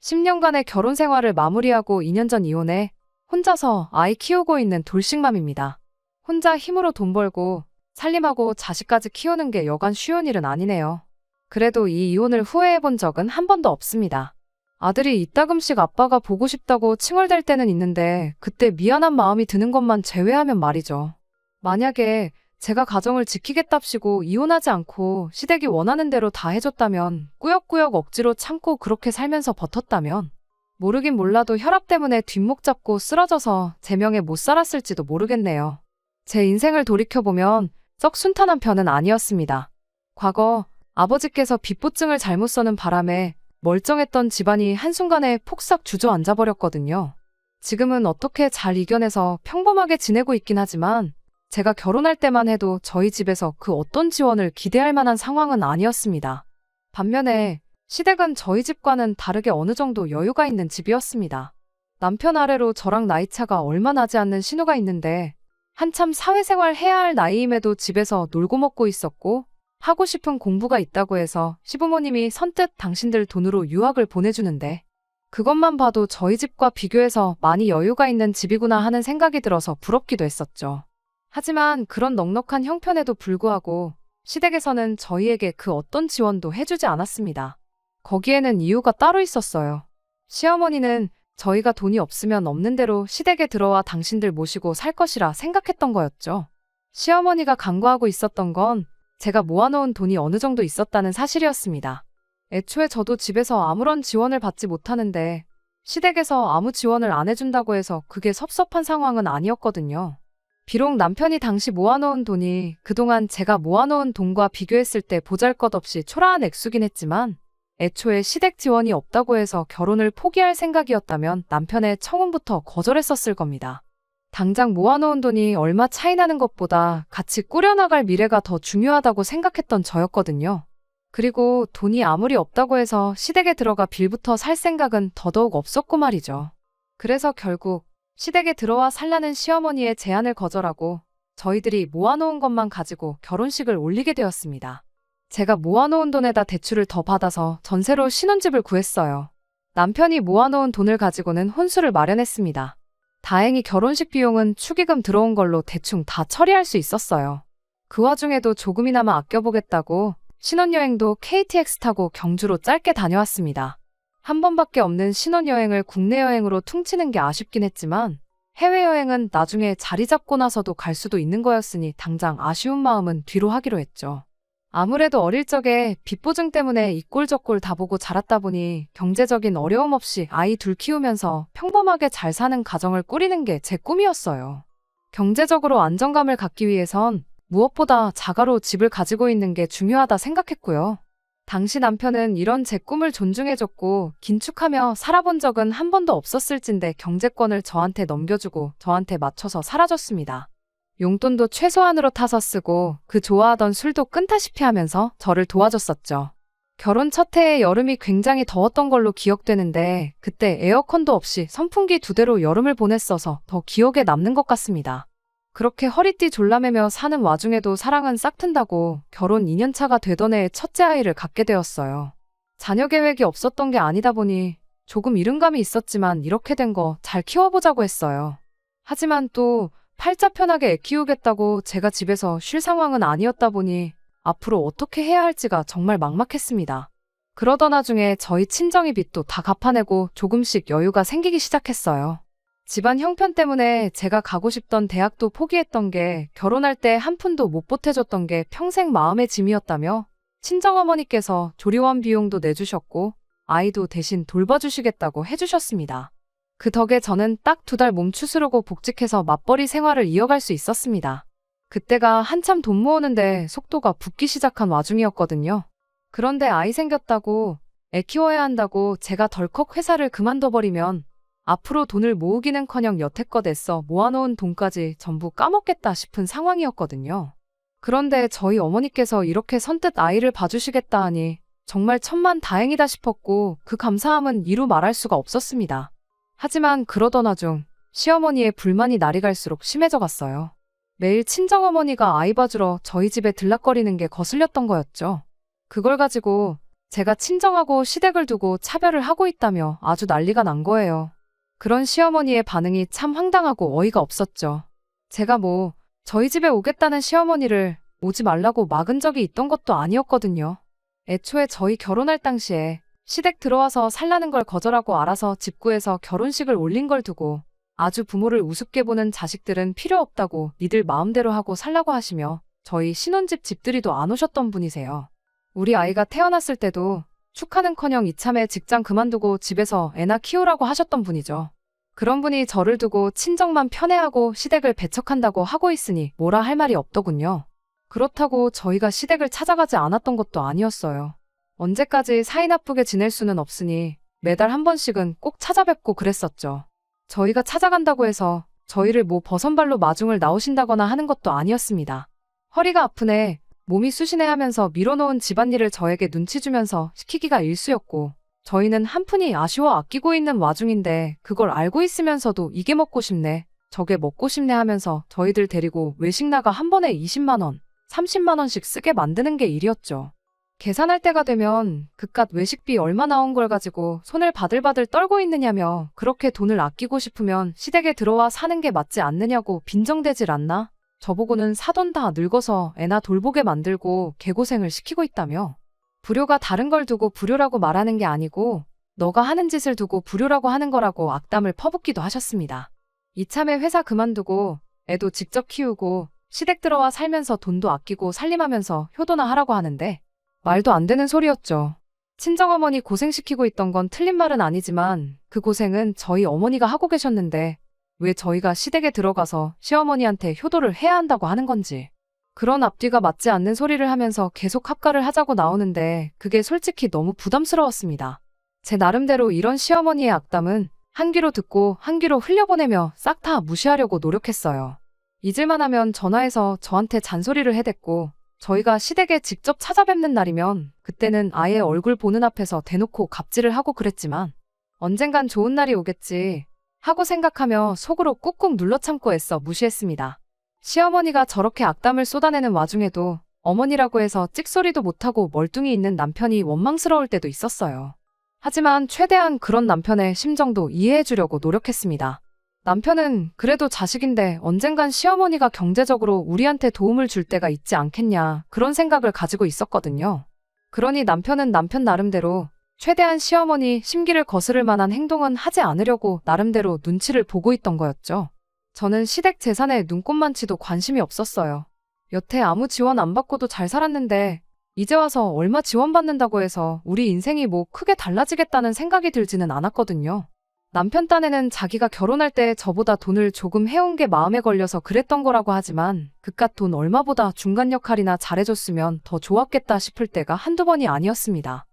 10년간의 결혼 생활을 마무리하고 2년 전 이혼해 혼자서 아이 키우고 있는 돌싱맘입니다. 혼자 힘으로 돈 벌고 살림하고 자식까지 키우는 게 여간 쉬운 일은 아니네요. 그래도 이 이혼을 후회해 본 적은 한 번도 없습니다. 아들이 이따금씩 아빠가 보고 싶다고 칭얼댈 때는 있는데 그때 미안한 마음이 드는 것만 제외하면 말이죠. 만약에 제가 가정을 지키겠답시고 이혼하지 않고 시댁이 원하는 대로 다 해줬다면 꾸역꾸역 억지로 참고 그렇게 살면서 버텼다면 모르긴 몰라도 혈압 때문에 뒷목 잡고 쓰러져서 제 명에 못 살았을지도 모르겠네요. 제 인생을 돌이켜보면 썩 순탄한 편은 아니었습니다. 과거 아버지께서 빚보증을 잘못 써는 바람에 멀쩡했던 집안이 한순간에 폭삭 주저앉아 버렸거든요. 지금은 어떻게 잘 이겨내서 평범하게 지내고 있긴 하지만 제가 결혼할 때만 해도 저희 집에서 그 어떤 지원을 기대할 만한 상황은 아니었습니다. 반면에 시댁은 저희 집과는 다르게 어느 정도 여유가 있는 집이었습니다. 남편 아래로 저랑 나이차가 얼마 나지 않는 신우가 있는데 한참 사회생활 해야 할 나이임에도 집에서 놀고 먹고 있었고 하고 싶은 공부가 있다고 해서 시부모님이 선뜻 당신들 돈으로 유학을 보내주는데 그것만 봐도 저희 집과 비교해서 많이 여유가 있는 집이구나 하는 생각이 들어서 부럽기도 했었죠. 하지만 그런 넉넉한 형편에도 불구하고 시댁에서는 저희에게 그 어떤 지원도 해주지 않았습니다. 거기에는 이유가 따로 있었어요. 시어머니는 저희가 돈이 없으면 없는 대로 시댁에 들어와 당신들 모시고 살 것이라 생각했던 거였죠. 시어머니가 간과하고 있었던 건 제가 모아놓은 돈이 어느 정도 있었다는 사실이었습니다. 애초에 저도 집에서 아무런 지원을 받지 못하는데 시댁에서 아무 지원을 안 해준다고 해서 그게 섭섭한 상황은 아니었거든요. 비록 남편이 당시 모아놓은 돈이 그동안 제가 모아놓은 돈과 비교했을 때 보잘것없이 초라한 액수긴 했지만 애초에 시댁 지원이 없다고 해서 결혼을 포기할 생각이었다면 남편의 청혼부터 거절했었을 겁니다. 당장 모아놓은 돈이 얼마 차이 나는 것보다 같이 꾸려나갈 미래가 더 중요하다고 생각했던 저였거든요. 그리고 돈이 아무리 없다고 해서 시댁에 들어가 빌부터 살 생각은 더더욱 없었고 말이죠. 그래서 결국 시댁에 들어와 살라는 시어머니의 제안을 거절하고 저희들이 모아놓은 것만 가지고 결혼식을 올리게 되었습니다. 제가 모아놓은 돈에다 대출을 더 받아서 전세로 신혼집을 구했어요. 남편이 모아놓은 돈을 가지고는 혼수를 마련했습니다. 다행히 결혼식 비용은 축의금 들어온 걸로 대충 다 처리할 수 있었어요. 그 와중에도 조금이나마 아껴보겠다고 신혼여행도 KTX 타고 경주로 짧게 다녀왔습니다. 한 번밖에 없는 신혼여행을 국내 여행으로 퉁치는 게 아쉽긴 했지만 해외여행은 나중에 자리 잡고 나서도 갈 수도 있는 거였으니 당장 아쉬운 마음은 뒤로 하기로 했죠. 아무래도 어릴 적에 빚보증 때문에 이꼴저꼴 다 보고 자랐다 보니 경제적인 어려움 없이 아이 둘 키우면서 평범하게 잘 사는 가정을 꾸리는 게 제 꿈이었어요. 경제적으로 안정감을 갖기 위해선 무엇보다 자가로 집을 가지고 있는 게 중요하다 생각했고요. 당시 남편은 이런 제 꿈을 존중해줬고 긴축하며 살아본 적은 한 번도 없었을진데 경제권을 저한테 넘겨주고 저한테 맞춰서 살아줬습니다. 용돈도 최소한으로 타서 쓰고 그 좋아하던 술도 끈타시피 하면서 저를 도와줬었죠. 결혼 첫 해의 여름이 굉장히 더웠던 걸로 기억되는데 그때 에어컨도 없이 선풍기 두 대로 여름을 보냈어서 더 기억에 남는 것 같습니다. 그렇게 허리띠 졸라매며 사는 와중에도 사랑은 싹튼다고 결혼 2년차가 되던 해에 첫째 아이를 갖게 되었어요. 자녀 계획이 없었던 게 아니다 보니 조금 이른감이 있었지만 이렇게 된 거 잘 키워보자고 했어요. 하지만 또 팔자 편하게 애 키우겠다고 제가 집에서 쉴 상황은 아니었다 보니 앞으로 어떻게 해야 할지가 정말 막막했습니다. 그러던 와중에 저희 친정이 빚도 다 갚아내고 조금씩 여유가 생기기 시작했어요. 집안 형편 때문에 제가 가고 싶던 대학도 포기했던 게 결혼할 때 한 푼도 못 보태줬던 게 평생 마음의 짐이었다며 친정어머니께서 조리원 비용도 내주셨고 아이도 대신 돌봐주시겠다고 해주셨습니다. 그 덕에 저는 딱 두 달 몸 추스르고 복직해서 맞벌이 생활을 이어갈 수 있었습니다. 그때가 한참 돈 모으는데 속도가 붙기 시작한 와중이었거든요. 그런데 아이 생겼다고 애 키워야 한다고 제가 덜컥 회사를 그만둬버리면 앞으로 돈을 모으기는커녕 여태껏 애써 모아놓은 돈까지 전부 까먹겠다 싶은 상황이었거든요. 그런데 저희 어머니께서 이렇게 선뜻 아이를 봐주시겠다 하니 정말 천만 다행이다 싶었고 그 감사함은 이루 말할 수가 없었습니다. 하지만 그러던 와중 시어머니의 불만이 날이 갈수록 심해져 갔어요. 매일 친정어머니가 아이 봐주러 저희 집에 들락거리는 게 거슬렸던 거였죠. 그걸 가지고 제가 친정하고 시댁을 두고 차별을 하고 있다며 아주 난리가 난 거예요. 그런 시어머니의 반응이 참 황당하고 어이가 없었죠. 제가 뭐 저희 집에 오겠다는 시어머니를 오지 말라고 막은 적이 있던 것도 아니었거든요. 애초에 저희 결혼할 당시에 시댁 들어와서 살라는 걸 거절하고 알아서 집구해서 결혼식을 올린 걸 두고 아주 부모를 우습게 보는 자식들은 필요 없다고 니들 마음대로 하고 살라고 하시며 저희 신혼집 집들이도 안 오셨던 분이세요. 우리 아이가 태어났을 때도 축하는커녕 이참에 직장 그만두고 집에서 애나 키우라고 하셨던 분이죠. 그런 분이 저를 두고 친정만 편애하고 시댁을 배척한다고 하고 있으니 뭐라 할 말이 없더군요. 그렇다고 저희가 시댁을 찾아가지 않았던 것도 아니었어요. 언제까지 사이 나쁘게 지낼 수는 없으니 매달 한 번씩은 꼭 찾아뵙고 그랬었죠. 저희가 찾아간다고 해서 저희를 뭐 버선발로 마중을 나오신다거나 하는 것도 아니었습니다. 허리가 아프네, 몸이 쑤시네 하면서 밀어놓은 집안일을 저에게 눈치 주면서 시키기가 일쑤였고, 저희는 한푼이 아쉬워 아끼고 있는 와중인데 그걸 알고 있으면서도 이게 먹고 싶네, 저게 먹고 싶네 하면서 저희들 데리고 외식 나가 한 번에 20만원, 30만원씩 쓰게 만드는 게 일이었죠. 계산할 때가 되면 그깟 외식비 얼마 나온 걸 가지고 손을 바들바들 떨고 있느냐며 그렇게 돈을 아끼고 싶으면 시댁에 들어와 사는 게 맞지 않느냐고 빈정대질 않나? 저보고는 사돈 다 늙어서 애나 돌보게 만들고 개고생을 시키고 있다며. 불효가 다른 걸 두고 불효라고 말하는 게 아니고 너가 하는 짓을 두고 불효라고 하는 거라고 악담을 퍼붓기도 하셨습니다. 이참에 회사 그만두고 애도 직접 키우고 시댁 들어와 살면서 돈도 아끼고 살림하면서 효도나 하라고 하는데 말도 안 되는 소리였죠. 친정어머니 고생시키고 있던 건 틀린 말은 아니지만 그 고생은 저희 어머니가 하고 계셨는데 왜 저희가 시댁에 들어가서 시어머니한테 효도를 해야 한다고 하는 건지. 그런 앞뒤가 맞지 않는 소리를 하면서 계속 합가를 하자고 나오는데 그게 솔직히 너무 부담스러웠습니다. 제 나름대로 이런 시어머니의 악담은 한 귀로 듣고 한 귀로 흘려보내며 싹 다 무시하려고 노력했어요. 잊을만 하면 전화해서 저한테 잔소리를 해댔고 저희가 시댁에 직접 찾아뵙는 날이면 그때는 아예 얼굴 보는 앞에서 대놓고 갑질을 하고 그랬지만 언젠간 좋은 날이 오겠지 하고 생각하며 속으로 꾹꾹 눌러 참고 애써 무시했습니다. 시어머니가 저렇게 악담을 쏟아내는 와중에도 어머니라고 해서 찍소리도 못하고 멀뚱히 있는 남편이 원망스러울 때도 있었어요. 하지만 최대한 그런 남편의 심정도 이해해주려고 노력했습니다. 남편은 그래도 자식인데 언젠간 시어머니가 경제적으로 우리한테 도움을 줄 때가 있지 않겠냐 그런 생각을 가지고 있었거든요. 그러니 남편은 남편 나름대로 최대한 시어머니 심기를 거스를 만한 행동은 하지 않으려고 나름대로 눈치를 보고 있던 거였죠. 저는 시댁 재산에 눈꼽만치도 관심이 없었어요. 여태 아무 지원 안 받고도 잘 살았는데 이제 와서 얼마 지원받는다고 해서 우리 인생이 뭐 크게 달라지겠다는 생각이 들지는 않았거든요. 남편 딴에는 자기가 결혼할 때 저보다 돈을 조금 해온 게 마음에 걸려서 그랬던 거라고 하지만 그깟 돈 얼마보다 중간 역할이나 잘해줬으면 더 좋았겠다 싶을 때가 한두 번이 아니었습니다.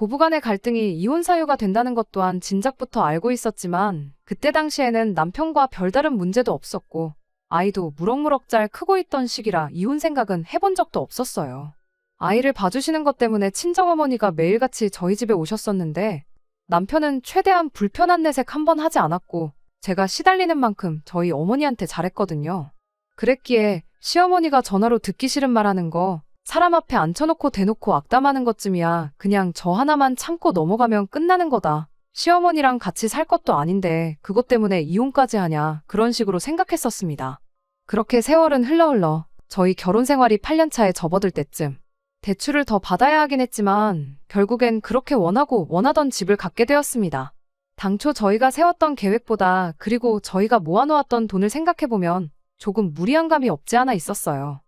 고부간의 갈등이 이혼 사유가 된다는 것 또한 진작부터 알고 있었지만 그때 당시에는 남편과 별다른 문제도 없었고 아이도 무럭무럭 잘 크고 있던 시기라 이혼 생각은 해본 적도 없었어요. 아이를 봐주시는 것 때문에 친정어머니가 매일같이 저희 집에 오셨었는데 남편은 최대한 불편한 내색 한 번 하지 않았고 제가 시달리는 만큼 저희 어머니한테 잘했거든요. 그랬기에 시어머니가 전화로 듣기 싫은 말 하는 거 사람 앞에 앉혀놓고 대놓고 악담하는 것쯤이야 그냥 저 하나만 참고 넘어가면 끝나는 거다. 시어머니랑 같이 살 것도 아닌데 그것 때문에 이혼까지 하냐 그런 식으로 생각했었습니다. 그렇게 세월은 흘러 흘러 저희 결혼 생활이 8년 차에 접어들 때쯤 대출을 더 받아야 하긴 했지만 결국엔 그렇게 원하고 원하던 집을 갖게 되었습니다. 당초 저희가 세웠던 계획보다 그리고 저희가 모아놓았던 돈을 생각해보면 조금 무리한 감이 없지 않아 있었어요.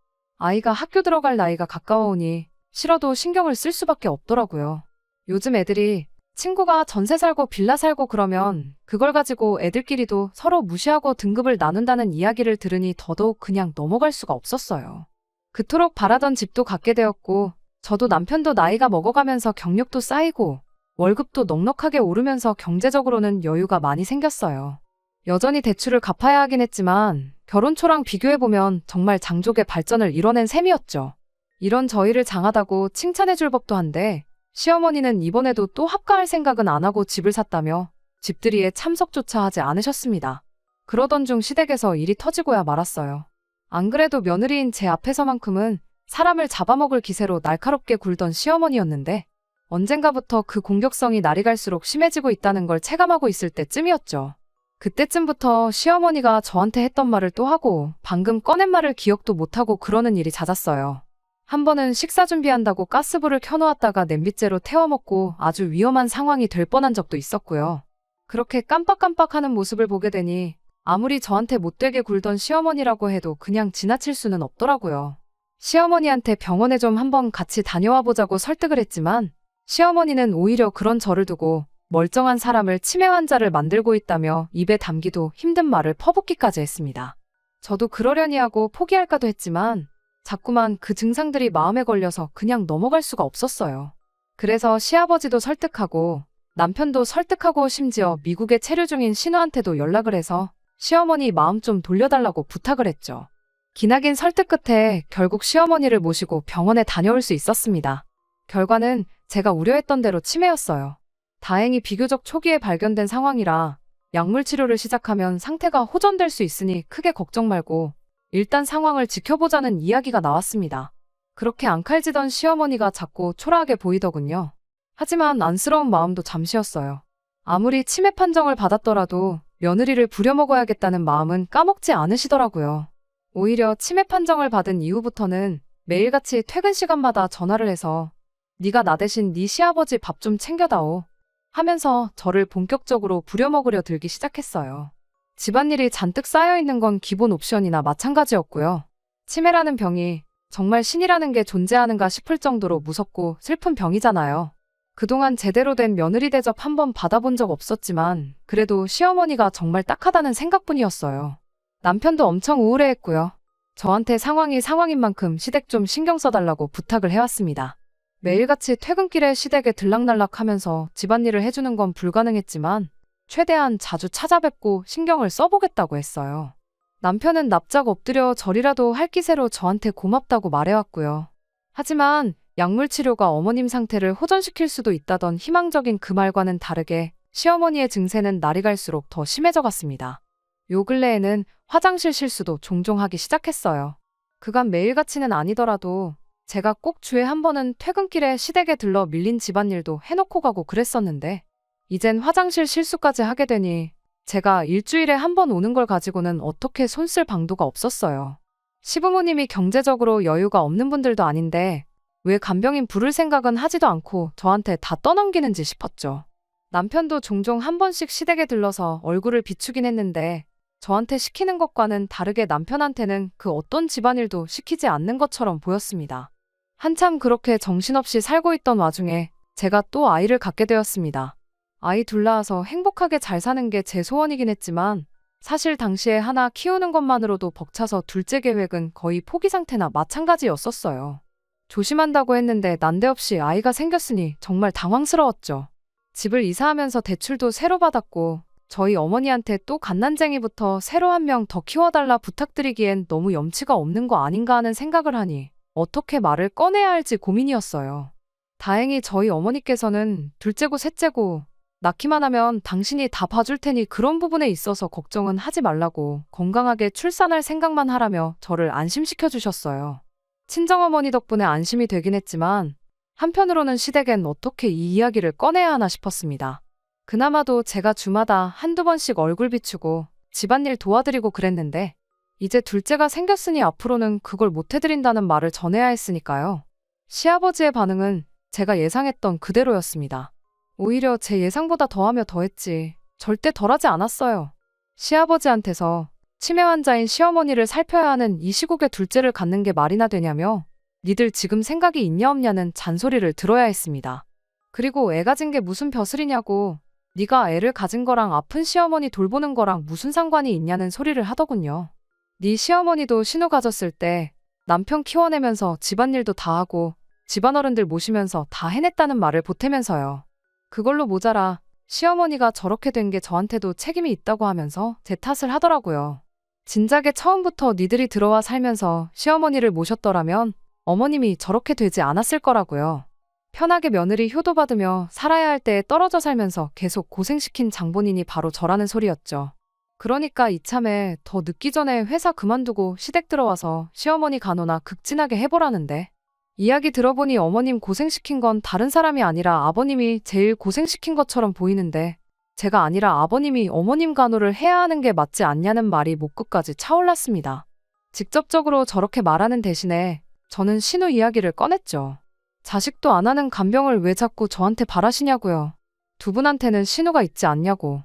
아이가 학교 들어갈 나이가 가까워오니 싫어도 신경을 쓸 수밖에 없더라고요. 요즘 애들이 친구가 전세 살고 빌라 살고 그러면 그걸 가지고 애들끼리도 서로 무시하고 등급을 나눈다는 이야기를 들으니 더더욱 그냥 넘어갈 수가 없었어요. 그토록 바라던 집도 갖게 되었고 저도 남편도 나이가 먹어가면서 경력도 쌓이고 월급도 넉넉하게 오르면서 경제적으로는 여유가 많이 생겼어요. 여전히 대출을 갚아야 하긴 했지만 결혼 초랑 비교해보면 정말 장족의 발전을 이뤄낸 셈이었죠. 이런 저희를 장하다고 칭찬해줄 법도 한데 시어머니는 이번에도 또 합가할 생각은 안 하고 집을 샀다며 집들이에 참석조차 하지 않으셨습니다. 그러던 중 시댁에서 일이 터지고야 말았어요. 안 그래도 며느리인 제 앞에서만큼은 사람을 잡아먹을 기세로 날카롭게 굴던 시어머니였는데 언젠가부터 그 공격성이 날이 갈수록 심해지고 있다는 걸 체감하고 있을 때쯤이었죠. 그때쯤부터 시어머니가 저한테 했던 말을 또 하고 방금 꺼낸 말을 기억도 못하고 그러는 일이 잦았어요. 한 번은 식사 준비한다고 가스불을 켜놓았다가 냄비째로 태워먹고 아주 위험한 상황이 될 뻔한 적도 있었고요. 그렇게 깜빡깜빡하는 모습을 보게 되니 아무리 저한테 못되게 굴던 시어머니라고 해도 그냥 지나칠 수는 없더라고요. 시어머니한테 병원에 좀 한번 같이 다녀와 보자고 설득을 했지만 시어머니는 오히려 그런 저를 두고 멀쩡한 사람을 치매 환자를 만들고 있다며 입에 담기도 힘든 말을 퍼붓기까지 했습니다. 저도 그러려니 하고 포기할까도 했지만 자꾸만 그 증상들이 마음에 걸려서 그냥 넘어갈 수가 없었어요. 그래서 시아버지도 설득하고 남편도 설득하고 심지어 미국에 체류 중인 신우한테도 연락을 해서 시어머니 마음 좀 돌려달라고 부탁을 했죠. 기나긴 설득 끝에 결국 시어머니를 모시고 병원에 다녀올 수 있었습니다. 결과는 제가 우려했던 대로 치매였어요. 다행히 비교적 초기에 발견된 상황이라 약물 치료를 시작하면 상태가 호전될 수 있으니 크게 걱정 말고 일단 상황을 지켜보자는 이야기가 나왔습니다. 그렇게 앙칼지던 시어머니가 자꾸 초라하게 보이더군요. 하지만 안쓰러운 마음도 잠시였어요. 아무리 치매 판정을 받았더라도 며느리를 부려먹어야겠다는 마음은 까먹지 않으시더라고요. 오히려 치매 판정을 받은 이후부터는 매일같이 퇴근 시간마다 전화를 해서 네가 나 대신 네 시아버지 밥 좀 챙겨다오 하면서 저를 본격적으로 부려먹으려 들기 시작했어요. 집안일이 잔뜩 쌓여있는 건 기본 옵션이나 마찬가지였고요. 치매라는 병이 정말 신이라는 게 존재하는가 싶을 정도로 무섭고 슬픈 병이잖아요. 그동안 제대로 된 며느리 대접 한 번 받아본 적 없었지만 그래도 시어머니가 정말 딱하다는 생각뿐이었어요. 남편도 엄청 우울해했고요. 저한테 상황이 상황인 만큼 시댁 좀 신경 써달라고 부탁을 해왔습니다. 매일같이 퇴근길에 시댁에 들락날락 하면서 집안일을 해주는 건 불가능했지만 최대한 자주 찾아뵙고 신경을 써보겠다고 했어요. 남편은 납작 엎드려 절이라도 할 기세로 저한테 고맙다고 말해왔고요. 하지만 약물 치료가 어머님 상태를 호전시킬 수도 있다던 희망적인 그 말과는 다르게 시어머니의 증세는 날이 갈수록 더 심해져 갔습니다. 요 근래에는 화장실 실수도 종종 하기 시작했어요. 그간 매일같이는 아니더라도 제가 꼭 주에 한 번은 퇴근길에 시댁에 들러 밀린 집안일도 해놓고 가고 그랬었는데 이젠 화장실 실수까지 하게 되니 제가 일주일에 한 번 오는 걸 가지고는 어떻게 손쓸 방도가 없었어요. 시부모님이 경제적으로 여유가 없는 분들도 아닌데 왜 간병인 부를 생각은 하지도 않고 저한테 다 떠넘기는지 싶었죠. 남편도 종종 한 번씩 시댁에 들러서 얼굴을 비추긴 했는데 저한테 시키는 것과는 다르게 남편한테는 그 어떤 집안일도 시키지 않는 것처럼 보였습니다. 한참 그렇게 정신없이 살고 있던 와중에 제가 또 아이를 갖게 되었습니다. 아이 둘 낳아서 행복하게 잘 사는 게 제 소원이긴 했지만 사실 당시에 하나 키우는 것만으로도 벅차서 둘째 계획은 거의 포기 상태나 마찬가지였었어요. 조심한다고 했는데 난데없이 아이가 생겼으니 정말 당황스러웠죠. 집을 이사하면서 대출도 새로 받았고 저희 어머니한테 또 갓난쟁이부터 새로 한 명 더 키워달라 부탁드리기엔 너무 염치가 없는 거 아닌가 하는 생각을 하니 어떻게 말을 꺼내야 할지 고민이었어요. 다행히 저희 어머니께서는 둘째고 셋째고 낳기만 하면 당신이 다 봐줄 테니 그런 부분에 있어서 걱정은 하지 말라고 건강하게 출산할 생각만 하라며 저를 안심시켜 주셨어요. 친정어머니 덕분에 안심이 되긴 했지만 한편으로는 시댁엔 어떻게 이 이야기를 꺼내야 하나 싶었습니다. 그나마도 제가 주마다 한두 번씩 얼굴 비추고 집안일 도와드리고 그랬는데 이제 둘째가 생겼으니 앞으로는 그걸 못 해드린다는 말을 전해야 했으니까요. 시아버지의 반응은 제가 예상했던 그대로였습니다. 오히려 제 예상보다 더하며 더했지. 절대 덜하지 않았어요. 시아버지한테서 치매 환자인 시어머니를 살펴야 하는 이 시국에 둘째를 갖는 게 말이나 되냐며 니들 지금 생각이 있냐 없냐는 잔소리를 들어야 했습니다. 그리고 애 가진 게 무슨 벼슬이냐고 네가 애를 가진 거랑 아픈 시어머니 돌보는 거랑 무슨 상관이 있냐는 소리를 하더군요. 네 시어머니도 신우 가졌을 때 남편 키워내면서 집안일도 다 하고 집안 어른들 모시면서 다 해냈다는 말을 보태면서요. 그걸로 모자라 시어머니가 저렇게 된 게 저한테도 책임이 있다고 하면서 제 탓을 하더라고요. 진작에 처음부터 니들이 들어와 살면서 시어머니를 모셨더라면 어머님이 저렇게 되지 않았을 거라고요. 편하게 며느리 효도받으며 살아야 할 때에 떨어져 살면서 계속 고생시킨 장본인이 바로 저라는 소리였죠. 그러니까 이참에 더 늦기 전에 회사 그만두고 시댁 들어와서 시어머니 간호나 극진하게 해보라는데 이야기 들어보니 어머님 고생시킨 건 다른 사람이 아니라 아버님이 제일 고생시킨 것처럼 보이는데 제가 아니라 아버님이 어머님 간호를 해야 하는 게 맞지 않냐는 말이 목끝까지 차올랐습니다. 직접적으로 저렇게 말하는 대신에 저는 신우 이야기를 꺼냈죠. 자식도 안 하는 간병을 왜 자꾸 저한테 바라시냐고요. 두 분한테는 신우가 있지 않냐고.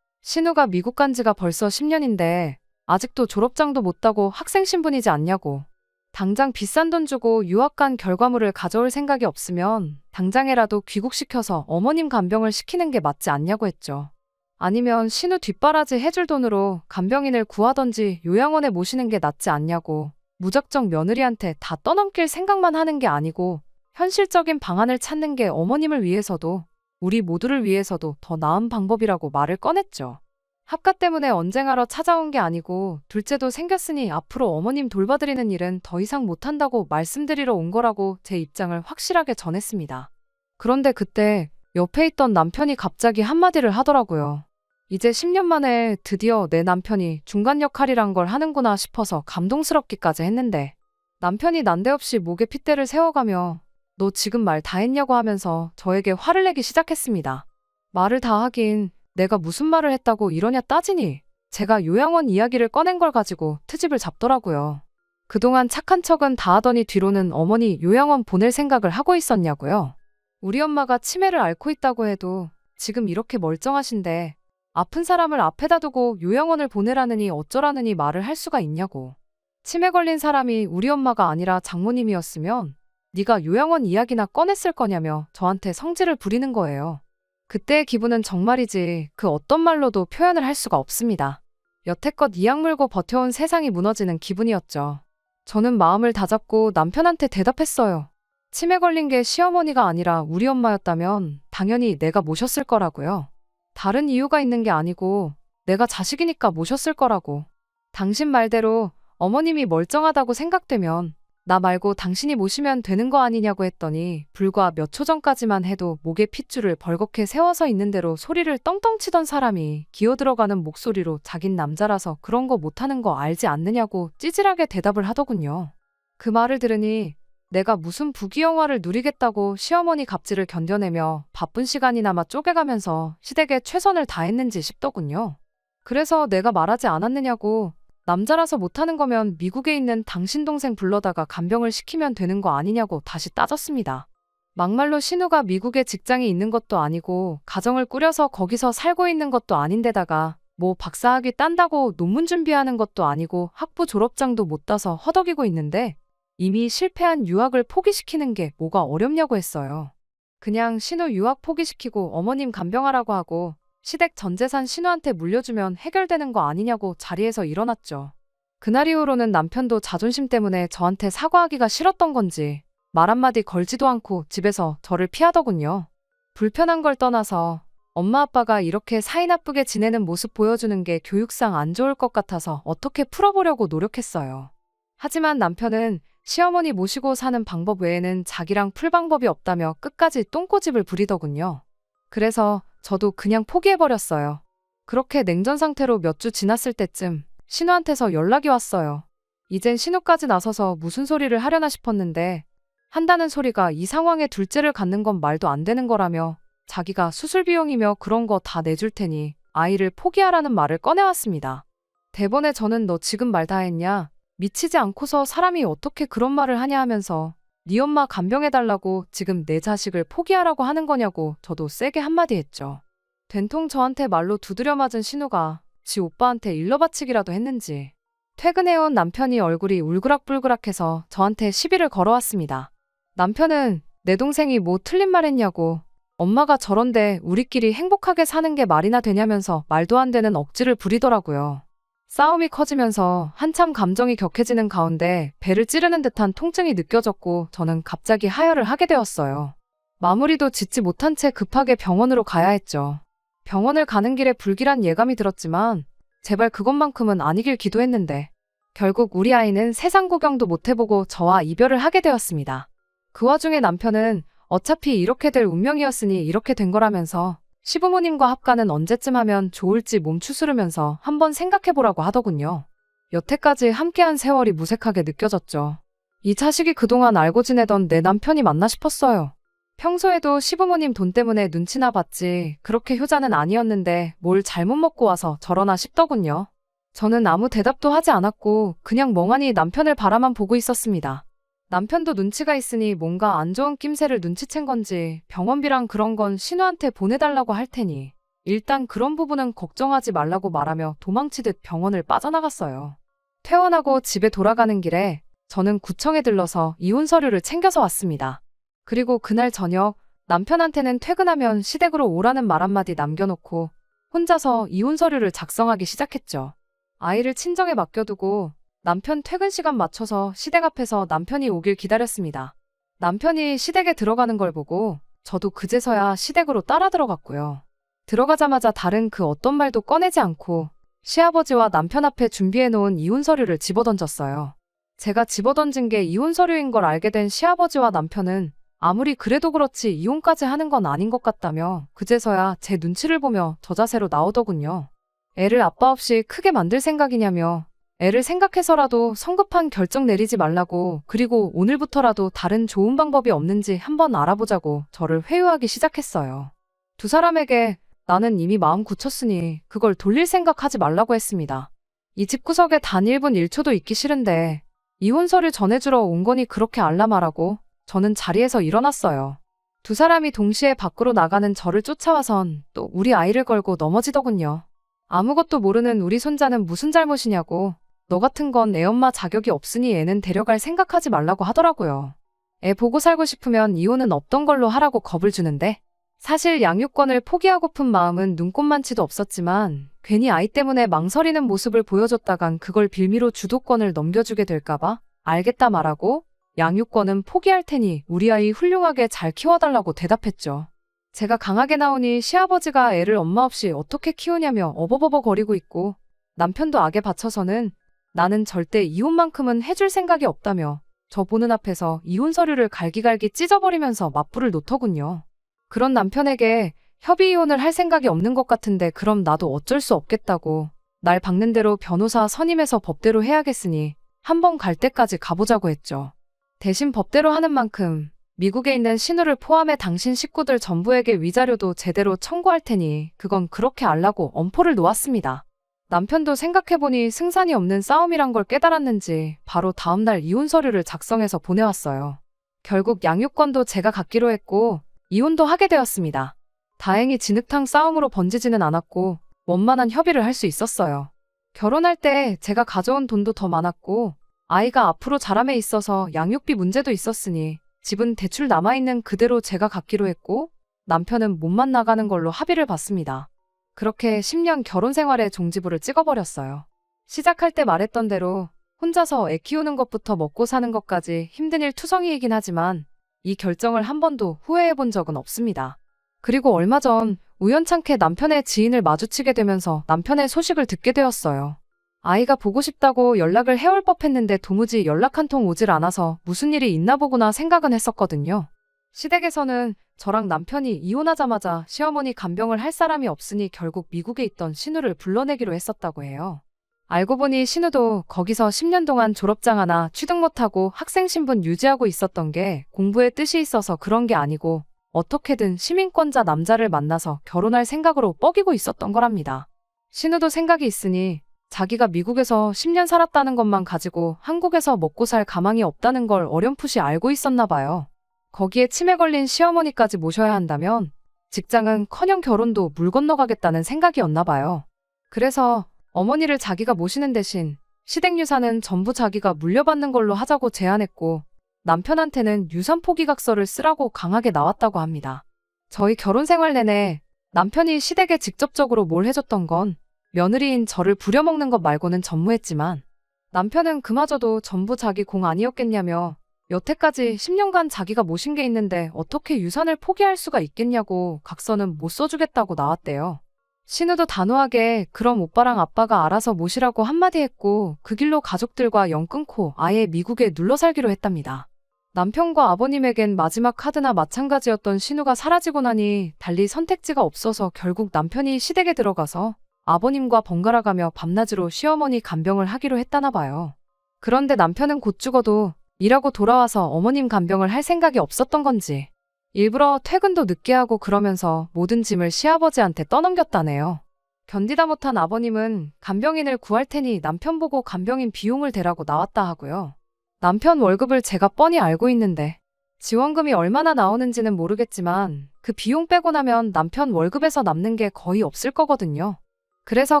신우가 미국 간 지가 벌써 10년인데 아직도 졸업장도 못 따고 학생 신분이지 않냐고. 당장 비싼 돈 주고 유학 간 결과물을 가져올 생각이 없으면 당장에라도 귀국시켜서 어머님 간병을 시키는 게 맞지 않냐고 했죠. 아니면 신우 뒷바라지 해줄 돈으로 간병인을 구하던지 요양원에 모시는 게 낫지 않냐고. 무작정 며느리한테 다 떠넘길 생각만 하는 게 아니고 현실적인 방안을 찾는 게 어머님을 위해서도 우리 모두를 위해서도 더 나은 방법이라고 말을 꺼냈죠. 합가 때문에 언쟁하러 찾아온 게 아니고 둘째도 생겼으니 앞으로 어머님 돌봐드리는 일은 더 이상 못한다고 말씀드리러 온 거라고 제 입장을 확실하게 전했습니다. 그런데 그때 옆에 있던 남편이 갑자기 한마디를 하더라고요. 이제 10년 만에 드디어 내 남편이 중간 역할이란 걸 하는구나 싶어서 감동스럽기까지 했는데 남편이 난데없이 목에 핏대를 세워가며 너 지금 말 다 했냐고 하면서 저에게 화를 내기 시작했습니다. 말을 다 하긴 내가 무슨 말을 했다고 이러냐 따지니 제가 요양원 이야기를 꺼낸 걸 가지고 트집을 잡더라고요. 그동안 착한 척은 다 하더니 뒤로는 어머니 요양원 보낼 생각을 하고 있었냐고요. 우리 엄마가 치매를 앓고 있다고 해도 지금 이렇게 멀쩡하신데 아픈 사람을 앞에다 두고 요양원을 보내라느니 어쩌라느니 말을 할 수가 있냐고. 치매 걸린 사람이 우리 엄마가 아니라 장모님이었으면 네가 요양원 이야기나 꺼냈을 거냐며 저한테 성질을 부리는 거예요. 그때의 기분은 정말이지 그 어떤 말로도 표현을 할 수가 없습니다. 여태껏 이악 물고 버텨온 세상이 무너지는 기분이었죠. 저는 마음을 다잡고 남편한테 대답했어요. 치매 걸린 게 시어머니가 아니라 우리 엄마였다면 당연히 내가 모셨을 거라고요. 다른 이유가 있는 게 아니고 내가 자식이니까 모셨을 거라고. 당신 말대로 어머님이 멀쩡하다고 생각되면 나 말고 당신이 모시면 되는 거 아니냐고 했더니 불과 몇 초 전까지만 해도 목에 핏줄을 벌겋게 세워서 있는 대로 소리를 떵떵 치던 사람이 기어 들어가는 목소리로 자긴 남자라서 그런 거 못하는 거 알지 않느냐고 찌질하게 대답을 하더군요. 그 말을 들으니 내가 무슨 부귀영화를 누리겠다고 시어머니 갑질을 견뎌내며 바쁜 시간이나마 쪼개가면서 시댁에 최선을 다했는지 싶더군요. 그래서 내가 말하지 않았느냐고 남자라서 못하는 거면 미국에 있는 당신 동생 불러다가 간병을 시키면 되는 거 아니냐고 다시 따졌습니다. 막말로 신우가 미국에 직장이 있는 것도 아니고 가정을 꾸려서 거기서 살고 있는 것도 아닌데다가 뭐 박사학위 딴다고 논문 준비하는 것도 아니고 학부 졸업장도 못 따서 허덕이고 있는데 이미 실패한 유학을 포기시키는 게 뭐가 어렵냐고 했어요. 그냥 신우 유학 포기시키고 어머님 간병하라고 하고 시댁 전 재산 신우한테 물려주면 해결되는 거 아니냐고 자리에서 일어났죠. 그날 이후로는 남편도 자존심 때문에 저한테 사과하기가 싫었던 건지 말 한마디 걸지도 않고 집에서 저를 피하더군요. 불편한 걸 떠나서 엄마 아빠가 이렇게 사이 나쁘게 지내는 모습 보여주는 게 교육상 안 좋을 것 같아서 어떻게 풀어보려고 노력했어요. 하지만 남편은 시어머니 모시고 사는 방법 외에는 자기랑 풀 방법이 없다며 끝까지 똥꼬집을 부리더군요. 그래서 저도 그냥 포기해버렸어요. 그렇게 냉전 상태로 몇 주 지났을 때쯤 신우한테서 연락이 왔어요. 이젠 신우까지 나서서 무슨 소리를 하려나 싶었는데 한다는 소리가 이 상황에 둘째를 갖는 건 말도 안 되는 거라며 자기가 수술 비용이며 그런 거 다 내줄 테니 아이를 포기하라는 말을 꺼내왔습니다. 대본에 저는 너 지금 말 다 했냐? 미치지 않고서 사람이 어떻게 그런 말을 하냐 하면서 네 엄마 간병해달라고 지금 내 자식을 포기하라고 하는 거냐고 저도 세게 한마디 했죠. 된통 저한테 말로 두드려 맞은 신우가 지 오빠한테 일러바치기라도 했는지 퇴근해온 남편이 얼굴이 울그락불그락해서 저한테 시비를 걸어왔습니다. 남편은 내 동생이 뭐 틀린 말 했냐고 엄마가 저런데 우리끼리 행복하게 사는 게 말이나 되냐면서 말도 안 되는 억지를 부리더라고요. 싸움이 커지면서 한참 감정이 격해지는 가운데 배를 찌르는 듯한 통증이 느껴졌고 저는 갑자기 하혈을 하게 되었어요. 마무리도 짓지 못한 채 급하게 병원으로 가야 했죠. 병원을 가는 길에 불길한 예감이 들었지만 제발 그것만큼은 아니길 기도했는데 결국 우리 아이는 세상 구경도 못 해보고 저와 이별을 하게 되었습니다. 그 와중에 남편은 어차피 이렇게 될 운명이었으니 이렇게 된 거라면서 시부모님과 합가는 언제쯤 하면 좋을지 몸 추스르면서 한번 생각해보라고 하더군요. 여태까지 함께한 세월이 무색하게 느껴졌죠. 이 자식이 그동안 알고 지내던 내 남편이 맞나 싶었어요. 평소에도 시부모님 돈 때문에 눈치나 봤지 그렇게 효자는 아니었는데 뭘 잘못 먹고 와서 저러나 싶더군요. 저는 아무 대답도 하지 않았고 그냥 멍하니 남편을 바라만 보고 있었습니다. 남편도 눈치가 있으니 뭔가 안 좋은 낌새를 눈치챈 건지 병원비랑 그런 건 신우한테 보내달라고 할 테니 일단 그런 부분은 걱정하지 말라고 말하며 도망치듯 병원을 빠져나갔어요. 퇴원하고 집에 돌아가는 길에 저는 구청에 들러서 이혼 서류를 챙겨서 왔습니다. 그리고 그날 저녁 남편한테는 퇴근하면 시댁으로 오라는 말 한마디 남겨놓고 혼자서 이혼 서류를 작성하기 시작했죠. 아이를 친정에 맡겨두고 남편 퇴근 시간 맞춰서 시댁 앞에서 남편이 오길 기다렸습니다. 남편이 시댁에 들어가는 걸 보고 저도 그제서야 시댁으로 따라 들어갔고요. 들어가자마자 다른 그 어떤 말도 꺼내지 않고 시아버지와 남편 앞에 준비해놓은 이혼 서류를 집어던졌어요. 제가 집어던진 게 이혼 서류인 걸 알게 된 시아버지와 남편은 아무리 그래도 그렇지 이혼까지 하는 건 아닌 것 같다며 그제서야 제 눈치를 보며 저 자세로 나오더군요. 애를 아빠 없이 크게 만들 생각이냐며 애를 생각해서라도 성급한 결정 내리지 말라고 그리고 오늘부터라도 다른 좋은 방법이 없는지 한번 알아보자고 저를 회유하기 시작했어요. 두 사람에게 나는 이미 마음 굳혔으니 그걸 돌릴 생각하지 말라고 했습니다. 이 집구석에 단 1분 1초도 있기 싫은데 이혼 서류 전해주러 온 거니 그렇게 알라말하고 저는 자리에서 일어났어요. 두 사람이 동시에 밖으로 나가는 저를 쫓아와선 또 우리 아이를 걸고 넘어지더군요. 아무것도 모르는 우리 손자는 무슨 잘못이냐고 너 같은 건 애 엄마 자격이 없으니 애는 데려갈 생각하지 말라고 하더라고요. 애 보고 살고 싶으면 이혼은 없던 걸로 하라고 겁을 주는데 사실 양육권을 포기하고픈 마음은 눈꼽만치도 없었지만 괜히 아이 때문에 망설이는 모습을 보여줬다간 그걸 빌미로 주도권을 넘겨주게 될까봐 알겠다 말하고 양육권은 포기할 테니 우리 아이 훌륭하게 잘 키워달라고 대답했죠. 제가 강하게 나오니 시아버지가 애를 엄마 없이 어떻게 키우냐며 어버버버 거리고 있고 남편도 악에 받쳐서는 나는 절대 이혼만큼은 해줄 생각이 없다며 저 보는 앞에서 이혼 서류를 갈기갈기 찢어버리면서 맞불을 놓더군요. 그런 남편에게 협의 이혼을 할 생각이 없는 것 같은데 그럼 나도 어쩔 수 없겠다고 날 박는 대로 변호사 선임해서 법대로 해야겠으니 한 번 갈 때까지 가보자고 했죠. 대신 법대로 하는 만큼 미국에 있는 신우를 포함해 당신 식구들 전부에게 위자료도 제대로 청구할 테니 그건 그렇게 알라고 엄포를 놓았습니다. 남편도 생각해보니 승산이 없는 싸움이란 걸 깨달았는지 바로 다음날 이혼 서류를 작성해서 보내왔어요. 결국 양육권도 제가 갖기로 했고 이혼도 하게 되었습니다. 다행히 진흙탕 싸움으로 번지지는 않았고 원만한 협의를 할 수 있었어요. 결혼할 때 제가 가져온 돈도 더 많았고 아이가 앞으로 자람에 있어서 양육비 문제도 있었으니 집은 대출 남아있는 그대로 제가 갖기로 했고 남편은 몸만 나가는 걸로 합의를 봤습니다. 그렇게 10년 결혼 생활에 종지부를 찍어버렸어요. 시작할 때 말했던 대로 혼자서 애 키우는 것부터 먹고 사는 것까지 힘든 일 투성이이긴 하지만 이 결정을 한 번도 후회해 본 적은 없습니다. 그리고 얼마 전 우연찮게 남편의 지인을 마주치게 되면서 남편의 소식을 듣게 되었어요. 아이가 보고 싶다고 연락을 해올 법했는데 도무지 연락 한 통 오질 않아서 무슨 일이 있나 보구나 생각은 했었거든요. 시댁에서는 저랑 남편이 이혼하자마자 시어머니 간병을 할 사람이 없으니 결국 미국에 있던 신우를 불러내기로 했었다고 해요. 알고 보니 신우도 거기서 10년 동안 졸업장 하나 취득 못하고 학생 신분 유지하고 있었던 게 공부에 뜻이 있어서 그런 게 아니고 어떻게든 시민권자 남자를 만나서 결혼할 생각으로 뻐기고 있었던 거랍니다. 신우도 생각이 있으니 자기가 미국에서 10년 살았다는 것만 가지고 한국에서 먹고 살 가망이 없다는 걸 어렴풋이 알고 있었나 봐요. 거기에 치매 걸린 시어머니까지 모셔야 한다면 직장은 커녕 결혼도 물 건너가겠다는 생각이었나 봐요. 그래서 어머니를 자기가 모시는 대신 시댁 유산은 전부 자기가 물려받는 걸로 하자고 제안했고 남편한테는 유산 포기각서를 쓰라고 강하게 나왔다고 합니다. 저희 결혼 생활 내내 남편이 시댁에 직접적으로 뭘 해줬던 건 며느리인 저를 부려먹는 것 말고는 전무했지만 남편은 그마저도 전부 자기 공 아니었겠냐며 여태까지 10년간 자기가 모신 게 있는데 어떻게 유산을 포기할 수가 있겠냐고 각서는 못 써주겠다고 나왔대요. 신우도 단호하게 그럼 오빠랑 아빠가 알아서 모시라고 한마디 했고 그 길로 가족들과 연 끊고 아예 미국에 눌러 살기로 했답니다. 남편과 아버님에겐 마지막 카드나 마찬가지였던 신우가 사라지고 나니 달리 선택지가 없어서 결국 남편이 시댁에 들어가서 아버님과 번갈아가며 밤낮으로 시어머니 간병을 하기로 했다나 봐요. 그런데 남편은 곧 죽어도 일하고 돌아와서 어머님 간병을 할 생각이 없었던 건지 일부러 퇴근도 늦게 하고 그러면서 모든 짐을 시아버지한테 떠넘겼다네요. 견디다 못한 아버님은 간병인을 구할 테니 남편 보고 간병인 비용을 대라고 나왔다 하고요. 남편 월급을 제가 뻔히 알고 있는데 지원금이 얼마나 나오는지는 모르겠지만 그 비용 빼고 나면 남편 월급에서 남는 게 거의 없을 거거든요. 그래서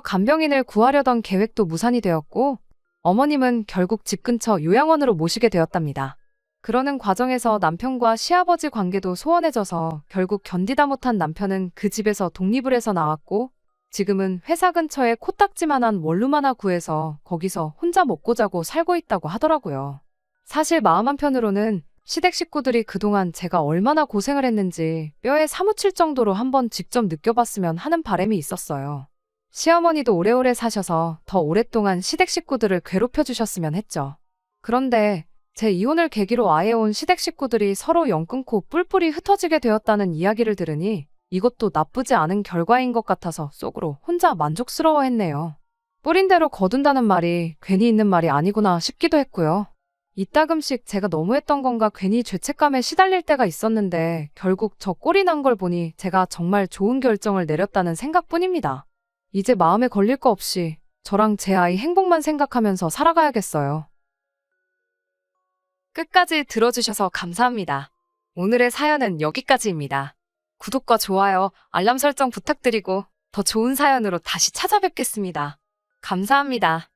간병인을 구하려던 계획도 무산이 되었고 어머님은 결국 집 근처 요양원으로 모시게 되었답니다. 그러는 과정에서 남편과 시아버지 관계도 소원해져서 결국 견디다 못한 남편은 그 집에서 독립을 해서 나왔고 지금은 회사 근처에 코딱지만한 원룸 하나 구해서 거기서 혼자 먹고 자고 살고 있다고 하더라고요. 사실 마음 한편으로는 시댁 식구들이 그동안 제가 얼마나 고생을 했는지 뼈에 사무칠 정도로 한번 직접 느껴봤으면 하는 바람이 있었어요. 시어머니도 오래오래 사셔서 더 오랫동안 시댁 식구들을 괴롭혀 주셨으면 했죠. 그런데 제 이혼을 계기로 아예 온 시댁 식구들이 서로 연 끊고 뿔뿔이 흩어지게 되었다는 이야기를 들으니 이것도 나쁘지 않은 결과인 것 같아서 속으로 혼자 만족스러워 했네요. 뿌린 대로 거둔다는 말이 괜히 있는 말이 아니구나 싶기도 했고요. 이따금씩 제가 너무했던 건가 괜히 죄책감에 시달릴 때가 있었는데 결국 저 꼴이 난 걸 보니 제가 정말 좋은 결정을 내렸다는 생각뿐입니다. 이제 마음에 걸릴 거 없이 저랑 제 아이 행복만 생각하면서 살아가야겠어요. 끝까지 들어주셔서 감사합니다. 오늘의 사연은 여기까지입니다. 구독과 좋아요, 알람 설정 부탁드리고 더 좋은 사연으로 다시 찾아뵙겠습니다. 감사합니다.